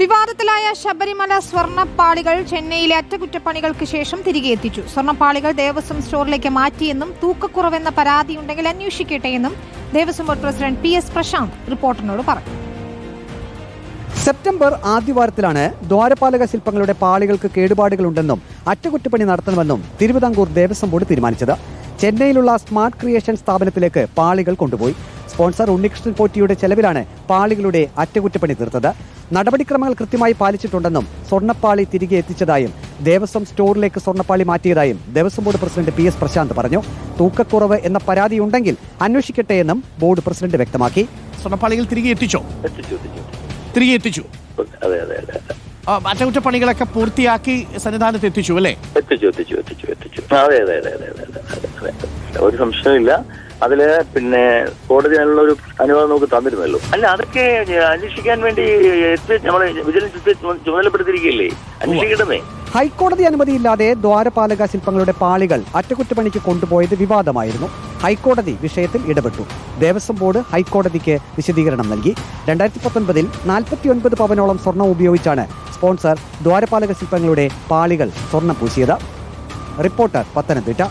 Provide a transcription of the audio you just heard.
വിവാദത്തിലായ ശബരിമല സ്വർണപ്പാളികൾ ചെന്നൈയിലെ അറ്റകുറ്റപ്പണികൾക്ക് ശേഷം തിരികെ എത്തിച്ചു. സ്വർണപ്പാളികൾ ദേവസ്വം സ്റ്റോറിലേക്ക് മാറ്റിയെന്നും തൂക്കക്കുറവെന്ന പരാതിയുണ്ടെങ്കിൽ അന്വേഷിക്കട്ടെ എന്നും Devaswom board president P S Prashanth റിപ്പോർട്ടറിനോട് പറഞ്ഞു. സെപ്റ്റംബർ ആദ്യവാരത്തിലാണ് ദ്വാരപാലക ശില്പങ്ങളുടെ പാളികൾക്ക് കേടുപാടുകളുണ്ടെന്നും അറ്റകുറ്റപ്പണി നടത്തണമെന്നും തിരുവിതാംകൂർ ദേവസ്വം ബോർഡ് തീരുമാനിച്ചത്. ചെന്നൈയിലുള്ള സ്മാർട്ട് ക്രിയേഷൻ സ്ഥാപനത്തിലേക്ക് പാളികൾ കൊണ്ടുപോയി. സ്പോൺസർ ഉണ്ണികൃഷ്ണൻ പോറ്റിയുടെ ചെലവിലാണ് പാളികളുടെ അറ്റകുറ്റപ്പണി തീർത്തത്. നടപടിക്രമങ്ങൾ കൃത്യമായി പാലിച്ചിട്ടുണ്ടെന്നും സ്വർണപ്പാളി തിരികെ എത്തിച്ചതായും ദേവസ്വം സ്റ്റോറിലേക്ക് സ്വർണപ്പാളി മാറ്റിയതായും Devaswom board president P S Prashanth പറഞ്ഞു. തൂക്കക്കുറവ് എന്ന പരാതിയുണ്ടെങ്കിൽ അന്വേഷിക്കട്ടെ എന്നും ബോർഡ് പ്രസിഡന്റ് വ്യക്തമാക്കി. സ്വർണപ്പാളിയിൽ തിരികെ എത്തിച്ചോ? തിരികെ എത്തിച്ചു? അറ്റകുറ്റപ്പണികളൊക്കെ പൂർത്തിയാക്കി സന്നിധാനത്ത് എത്തിച്ചു അല്ലേ? എത്തിച്ചു എത്തിച്ചു എത്തിച്ചു എത്തിച്ചു. അതെ അതെ അതെ അതെ അതെ ഒരു സംശയമില്ല അതിൽ പിന്നെ കോടതി അതിനുള്ള ഒരു അനുവാദം നമുക്ക് തന്നിരുന്നല്ലോ. അല്ല അതൊക്കെ അന്വേഷിക്കാൻ വേണ്ടി നമ്മളെ വിജിലൻസ് ചുമതലപ്പെടുത്തിയിരിക്കുകയല്ലേ? അന്വേഷിക്കണമേ. ഹൈക്കോടതി അനുമതിയില്ലാതെ ദ്വാരപാലക ശില്പങ്ങളുടെ പാളികൾ അറ്റകുറ്റപ്പണിക്ക് കൊണ്ടുപോയത് വിവാദമായിരുന്നു. ഹൈക്കോടതി വിഷയത്തിൽ ഇടപെട്ടു. ദേവസ്വം ബോർഡ് ഹൈക്കോടതിക്ക് വിശദീകരണം നൽകി. രണ്ടായിരത്തി പത്തൊൻപതിൽ നാൽപ്പത്തിയൊൻപത് പവനോളം സ്വർണം ഉപയോഗിച്ചാണ് സ്പോൺസർ ദ്വാരപാലക ശില്പങ്ങളുടെ പാളികൾ സ്വർണം പൂശിയത്. റിപ്പോർട്ടർ പത്തനംതിട്ട.